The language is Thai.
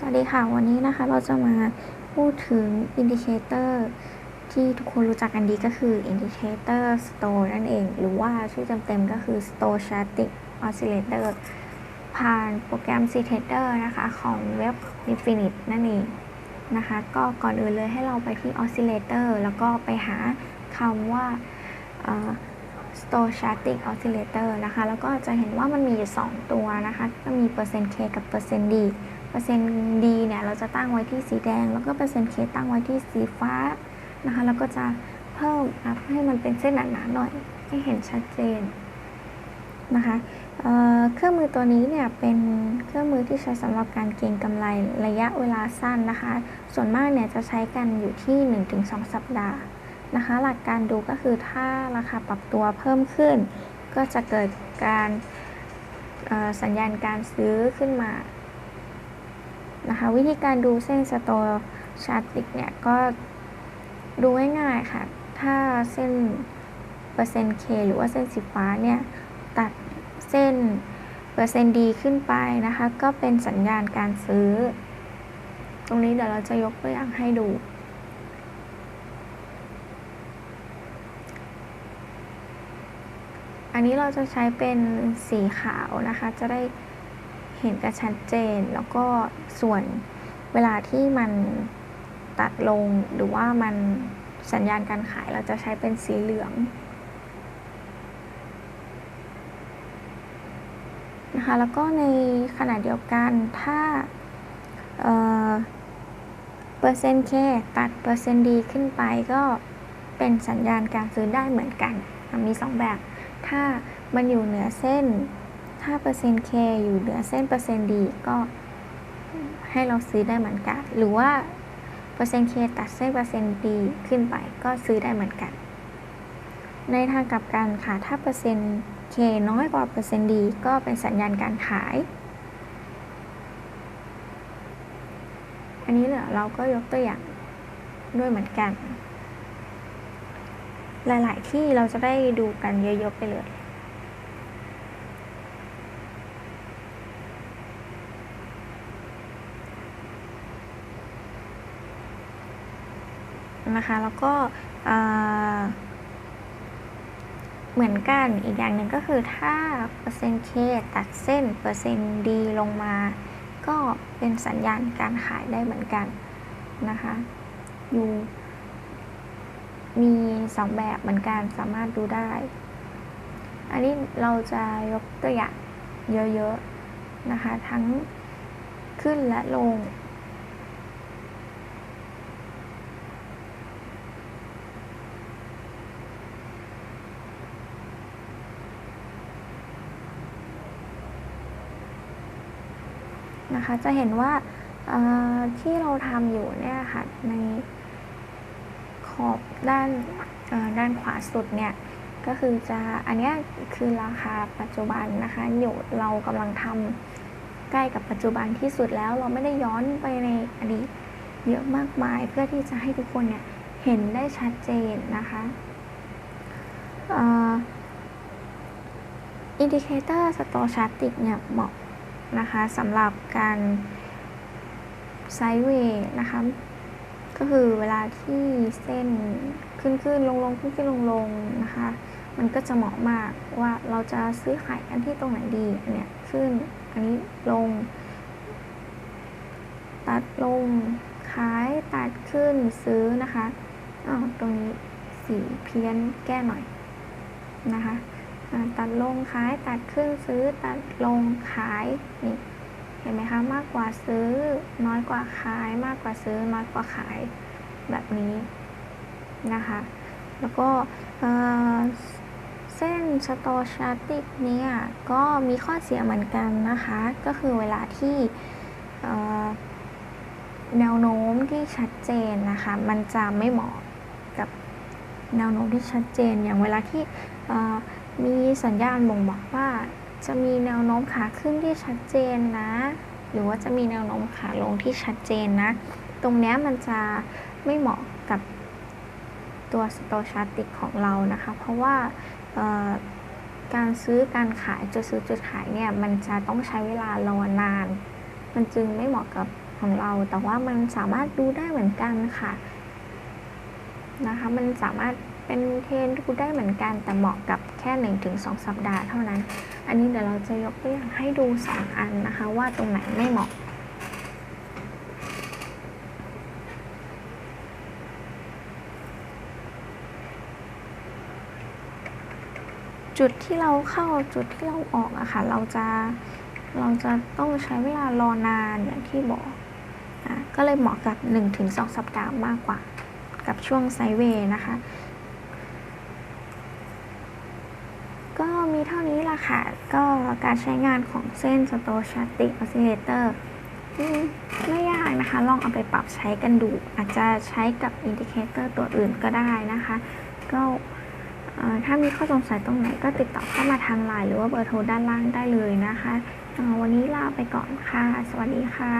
สวัสดีค่ะ วันนี้นะคะเราจะมาพูดถึงอินดิเคเตอร์ที่ทุกคนรู้จักกันดีก็คือ Indicator Store นั่นเอง หรือว่าชื่อเต็มๆก็คือ Stochastic Oscillator ผ่านโปรแกรม CTEDER นะคะ ของเว็บ Infinite นั่นเองนะคะ ก็ก่อนอื่นเลยให้เราไปที่ Oscillator แล้วก็ไปหาคำว่า stochastic oscillator นะคะ แล้วก็จะเห็นว่ามันมีอยู่ 2 ตัวนะคะ ก็มีเปอร์เซ็นต์ k กับเปอร์เซ็นต์ d เปอร์เซ็นต์ d เนี่ยเราจะตั้งไว้ที่สีแดง แล้วก็เปอร์เซ็นต์ k ตั้งไว้ที่สีฟ้านะคะแล้วก็จะเพิ่มอัพให้มันเป็นเส้นหนาๆหน่อยให้เห็นชัดเจนนะคะเเครื่องมือตัวนี้เนี่ยเป็นเครื่องมือที่ใช้สำหรับการเก็งกำไรระยะเวลาสั้นนะคะ ส่วนมากเนี่ยจะใช้กันอยู่ที่ 1-2 สัปดาห์นะคะ หลักการดูก็คือถ้าราคาปรับตัวเพิ่มขึ้น ก็จะเกิดการสัญญาณการซื้อขึ้นมา นะคะ วิธีการดูเส้นสโตชาร์ติกเนี่ยก็ดูง่ายๆค่ะ ถ้าเส้นเปอร์เซ็นต์ K หรือว่าเส้นสีฟ้าเนี่ยตัดเส้นเปอร์เซ็นต์ดีขึ้นไปนะคะ ก็เป็นสัญญาณการซื้อ ตรงนี้เดี๋ยวเราจะยกตัวอย่างให้ดูอันนี้เราจะใช้เป็นสีขาวนะคะ จะได้ เห็นกระชัดเจน แล้วก็ส่วนเวลาที่มันตัดลงหรือว่ามันสัญญาณการขายเราจะใช้เป็นสีเหลืองนะคะแล้วก็ในขณะเดียวกันถ้าเปอร์เซ็นต์เคตัดเปอร์เซ็นต์ดีขึ้นไปก็เป็นสัญญาณการซื้อได้เหมือนกัน มี 2 แบบ ถ้ามันอยู่เหนือเส้น ถ้าเปอร์เซ็นต์ K อยู่เหนือเส้นเปอร์เซ็นต์ D ก็ให้เราซื้อได้เหมือนกัน หรือว่าเปอร์เซ็นต์ K ตัดเส้นเปอร์เซ็นต์ D ขึ้นไปก็ซื้อได้เหมือนกัน ในทางกลับกันค่ะ ถ้าเปอร์เซ็นต์ K น้อยกว่าเปอร์เซ็นต์ D ก็เป็นสัญญาณการขาย อันนี้เนี่ยเราก็ยกตัวอย่างด้วยเหมือนกัน หลาย ๆ ที่เราจะได้ดูกันเยอะๆไปเลย นะคะ แล้วก็เหมือนกันอีกอย่างหนึ่งก็คือถ้าเปอร์เซ็นต์เคตัดเส้นเปอร์เซ็นต์ดีลงมา ก็เป็นสัญญาณการขายได้เหมือนกันนะคะอยู่มีสองแบบเหมือนกันสามารถดูได้ อันนี้เราจะยกตัวอย่างเยอะๆนะคะ ทั้งขึ้นและลง นะคะ จะเห็นว่าที่เราทำอยู่เนี่ยค่ะในขอบด้านด้านขวาสุดเนี่ยก็คือจะอันนี้คือราคาปัจจุบันนะคะอยู่เรากำลังทำใกล้กับปัจจุบันที่สุดแล้วเราไม่ได้ย้อนไปในอดีตเยอะมากมาย เพื่อที่จะให้ทุกคนเนี่ยเห็นได้ชัดเจนนะคะอินดิเคเตอร์สโตชาร์ติกเนี่ยเหมาะ นะคะสำหรับการไซด์เวย์นะคะก็คือเวลาที่เส้นขึ้นขึ้นลงลงขึ้นขึ้นลงลงนะคะ มันก็จะเหมาะมากว่าเราจะซื้อขายกันที่ตรงไหนดีเนี่ยขึ้นอันนี้ลง ตัดลงขายตัดขึ้นซื้อนะคะอ๋อตรงนี้สีเพี้ยนแก้หน่อยนะคะ ตัดลงขายตัดขึ้นซื้อตัดลงขายนี่เห็นไหมคะมากกว่าซื้อ น้อยกว่าขาย มากกว่าซื้อ น้อยกว่าขายแบบนี้นะคะ แล้วก็เส้นสโตชาติกเนี่ยก็มีข้อเสียเหมือนกันนะคะ ก็คือเวลาที่แนวโน้มที่ชัดเจนนะคะ มันจะไม่เหมาะกับแนวโน้มที่ชัดเจนอย่างเวลาที่ มีสัญญาณบ่งบอกว่า จะมีแนวโน้มขาขึ้นที่ชัดเจนนะ หรือว่าจะมีแนวโน้มขาลงที่ชัดเจนนะ ตรงนี้มันจะไม่เหมาะกับตัวสโตชาติกของเรานะคะ เพราะว่าการซื้อการขายจุดซื้อจุดขายเนี่ยมันจะต้องใช้เวลารอนาน มันจึงไม่เหมาะกับของเรา แต่ว่ามันสามารถดูได้เหมือนกันค่ะนะคะ มันสามารถ เป็นเทรนดูได้เหมือนกันแต่เหมาะกับแค่ 1-2 สัปดาห์เท่านั้น อันนี้เดี๋ยวเราจะยกตัวอย่างให้ดู 2 อันนะคะ ว่าตรงไหนไม่เหมาะจุดที่เราเข้าจุดที่เราออกอะค่ะ เราจะเราจะต้องใช้เวลารอนานอย่างที่บอกอะก็เลยเหมาะกับ 1-2 สัปดาห์มากกว่า กับช่วงไซเวย์นะคะ ก็มีเท่านี้ละค่ะ ก็การใช้งานของเส้น Stochastic Oscillator อืมไม่ยากนะคะ ลองเอาไปปรับใช้กันดู อาจจะใช้กับอินดิเคเตอร์ตัวอื่นก็ได้นะคะ ก็ถ้ามีข้อสงสัยตรงไหนก็ติดต่อเข้ามาทางไลน์หรือว่าเบอร์โทรด้านล่างได้เลยนะคะ วันนี้ลาไปก่อนค่ะ สวัสดีค่ะ